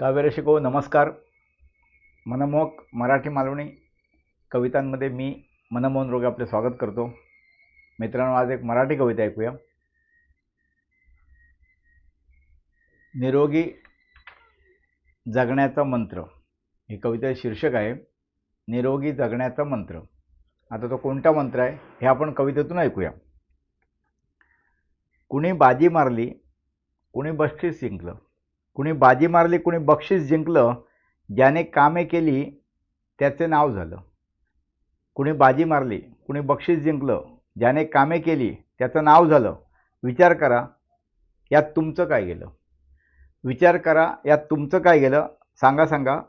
काव्यरसिको नमस्कार. मनमोहक मराठी मालवणी कवितांमध्ये मी मनमोहन रोगे आपले स्वागत करतो. मित्रांनो आज एक मराठी कविता ऐकूया. निरोगी जगण्याचा मंत्र. ही कविता शीर्षक आहे निरोगी जगण्याचा मंत्र. आता तो कोणता मंत्र आहे हे आपण कवितेतून ऐकूया. कुणी बाजी मारली कुणी बस्तीत जिंकलं कुणी बाजी मारली कुणी बक्षीस जिंकलं ज्याने कामे केली त्याचे नाव झालं. कुणी बाजी मारली कुणी बक्षीस जिंकलं ज्याने कामे केली त्याचं नाव झालं. विचार करा यात तुमचं काय गेलं? विचार करा यात तुमचं काय गेलं? सांगा सांगा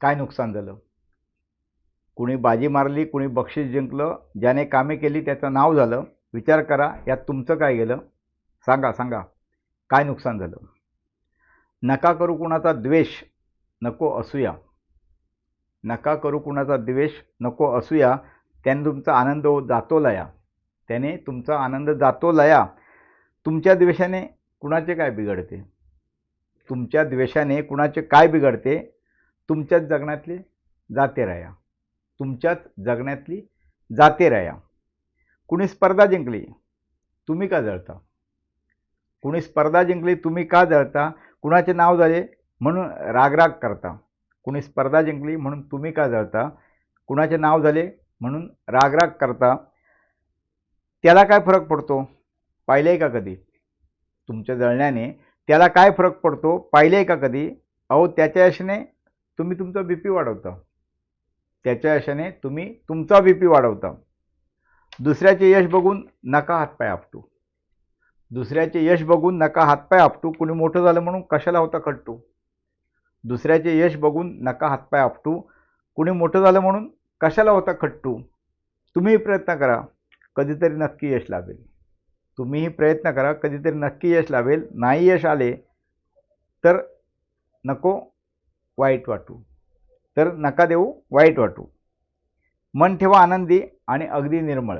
काय नुकसान झालं? कुणी बाजी मारली कुणी बक्षीस जिंकलं ज्याने कामे केली त्याचं नाव झालं. विचार करा यात तुमचं काय गेलं? सांगा सांगा काय नुकसान झालं? नका करू कुणाचा द्वेष नको असूया. नका करू कुणाचा द्वेष नको असूया. त्याने तुमचा आनंद जातो लया त्याने तुमचा आनंद जातो लया तुमच्या द्वेषाने कुणाचे काय बिघडते? तुमच्या द्वेषाने कुणाचे काय बिघडते? तुमच्याच जगण्यातली जाते राया. तुमच्याच जगण्यातली जाते राया. कुणी स्पर्धा जिंकली? तुम्ही का जळता? कुणी स्पर्धा जिंकली तुम्ही का जळता? कुणाचे नाव झाले म्हणून रागराग करता. कुणी स्पर्धा जिंकली म्हणून तुम्ही का जळता? कुणाचे नाव झाले म्हणून रागराग करता? त्याला काय फरक पडतो? पाहिले आहे का कधी? तुमच्या जळण्याने त्याला काय फरक पडतो? पाहिले आहे का कधी? अहो त्याच्या यशाने तुम्ही तुमचा बी पी वाढवता. त्याच्या यशाने तुम्ही तुमचा बी पी वाढवता. दुसऱ्याचे यश बघून नका हातपाय आपटू. दुसऱ्याचे यश बघून नका हातपाय आपटू. कुणी मोठं झालं म्हणून कशाला होता खट्टू? दुसऱ्याचे यश बघून नका हातपाय आपटू. कुणी मोठं झालं म्हणून कशाला होता खट्टू? तुम्हीही प्रयत्न करा. कधीतरी नक्की यश लाभेल. तुम्हीही प्रयत्न करा. कधीतरी नक्की यश लाभेल. नाही यश आले तर नको वाईट वाटू. तर नका देऊ वाईट वाटू. मन ठेवा आनंदी आणि अगदी निर्मळ.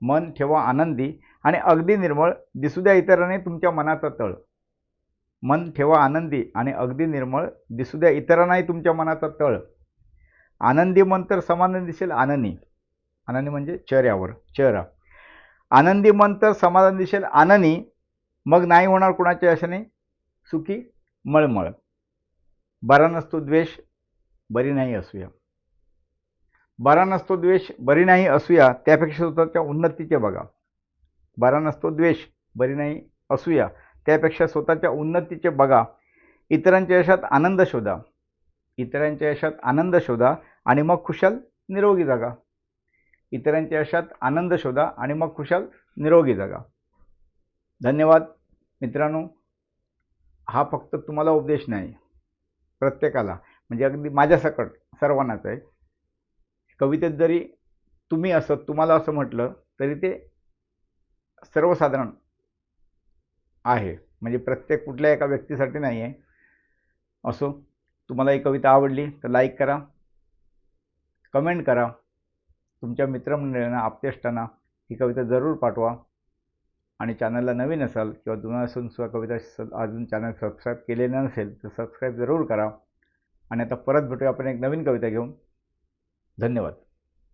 मन ठेवा आनंदी आणि अगदी निर्मळ दिसू द्या इतरांनी तुमच्या मनाचा तळ. मन ठेवा आनंदी आणि अगदी निर्मळ दिसू द्या इतरांनाही तुमच्या मनाचा तळ. आनंदी मन तर समाधान दिसेल आननी आननी म्हणजे चेहऱ्यावर चेहरा. आनंदी मन तर समाधान दिसेल आननी मग नाही होणार कुणाच्या यशाने? सुखी मळमळ. बरा नसतो द्वेष बरी नाही असूया. बरा नसतो द्वेष बरी नाही असूया त्यापेक्षा स्वतःच्या उन्नतीचे बघा. बरा नसतो द्वेष बरी नाही असूया. त्यापेक्षा स्वतःच्या उन्नतीचे बघा. इतरांच्या यशात आनंद शोधा. इतरांच्या यशात आनंद शोधा आणि मग खुशाल निरोगी जगा. इतरांच्या यशात आनंद शोधा आणि मग खुशाल निरोगी जगा. धन्यवाद. मित्रांनो हा फक्त तुम्हाला उपदेश नाही. प्रत्येकाला म्हणजे अगदी माझ्यासकट सर्वांनाच आहे. कवितेत जरी तुम्ही असं तुम्हाला असं म्हटलं तरी ते सर्वसाधारण आहे. म्हणजे प्रत्येक कुठल्या एका व्यक्तीसाठी नाही आहे असो तुम्हाला ही कविता आवडली तर लाईक करा. कमेंट करा. तुमच्या मित्रमंडळींना आपतेष्टांना ही कविता जरूर पाठवा. आणि चॅनलला नवीन असाल किंवा जुना असून सुद्धा कविता स अजून चॅनल सबस्क्राईब केलेलं नसेल तर सबस्क्राईब जरूर करा. आणि आता परत भेटूया आपण एक नवीन कविता घेऊन. धन्यवाद.